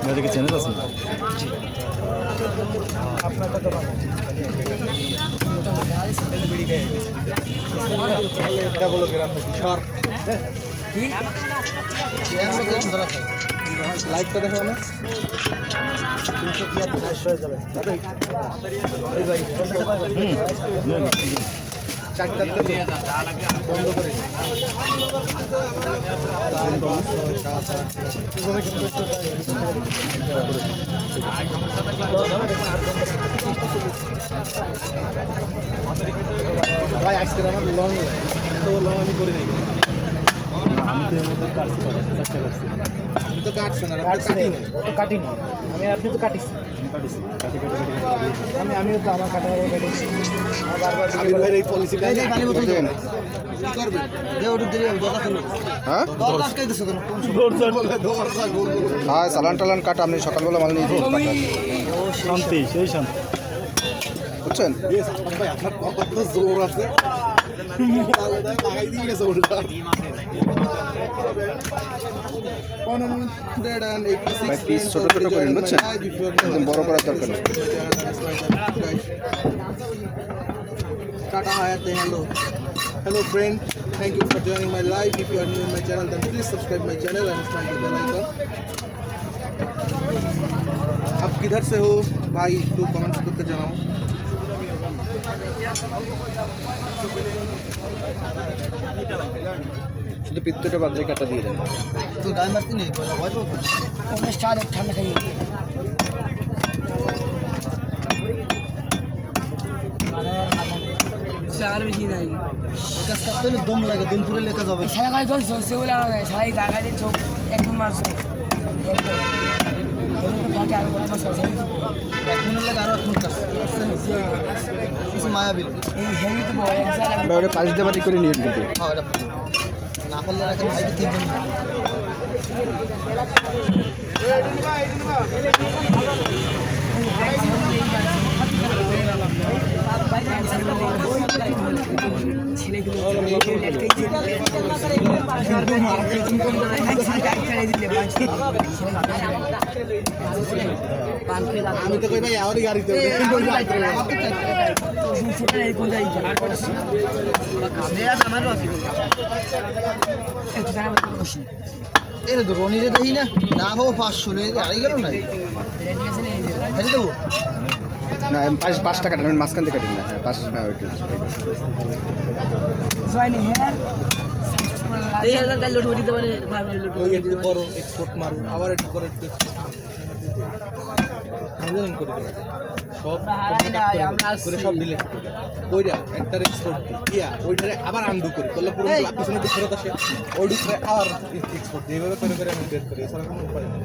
মেয়েদেরকে চ্যানেল আছে? সর দেখো না তিনশো তিয়াত্তর হয়ে যাবে চারটার থেকে বন্ধ করে। ভাই আজকে আমার লং তো লং আমি করে দিই আমি তো এর মধ্যে তো কাটছে না কাটি তো কাটি না আমি আপনি তো কাটিস কাটিছি। কাটি কাটি কাটি কাটি আমি আমিও তো আমার কাটা হয়ে বারবার আমির ভাইয়ের এই পলিসিটা পানি বোতল দেবেন কি করবে? দে ওটা দিয়ে দরজা খুলো। হ্যাঁ? দিছো কেন? বলে হ্যাঁ চালান টালান কাটা আপনি সকালবেলা মাল নিয়ে যান। শান্তি সেই শান্তি। বুঝছেন? ভাই আপনার কত জোর আছে? পিস ছোট ছোট করেন বুঝছেন একদম বড় করার দরকার নেই Tata Hayate, hello. Hello friend, thank you for joining my live. If you are new in my channel, then please subscribe my channel and smash the bell icon. आप किधर से हो भाई तू कमेंट्स करके जनाओ শুধু পিত্তটা বাদ রেখে একটা দিয়ে দেন। তো দাম মারতে নেই ঠান্ডা খাই আর মানে বেশি নাই। দম লাগে দম লেখা যাবে। সারা গায়ে জল চলছে বলে আমার সারাই গা দিয়ে চোখ এক মিনিট লাগে আরও এক মিনিট কিছু বড় আমরা ওটা পাশ দিয়ে করে নিয়ে কিন্তু হ্যাঁ না করলে রাখেন ভাইকে তিনজন আমি তো কই ভাই আমারই গাড়িতে এর তো রনিরে দেখি না না হব পাঁচশো রে আড়াই গেল না। হেঁটে দেবো না আমি পাঁচ পাঁচ টাকা কাটেন মাঝখান থেকে কাটেন না পাঁচ হ্যাঁ ওইটা ওই একটু করো এক্সপোর্ট মারো আবার একটু করো আন্দোলন করে যায়। সব করে সব ডিলেট ওইটা একটা এক্সপোর্ট ইয়া ওইটারে আবার আন্ডু করি। করলে পুরো পিছনে যে ফেরত আসে ওইটারে আবার এক্সপোর্ট এইভাবে করে করে আমি বের করি। এছাড়া কোনো উপায় নেই।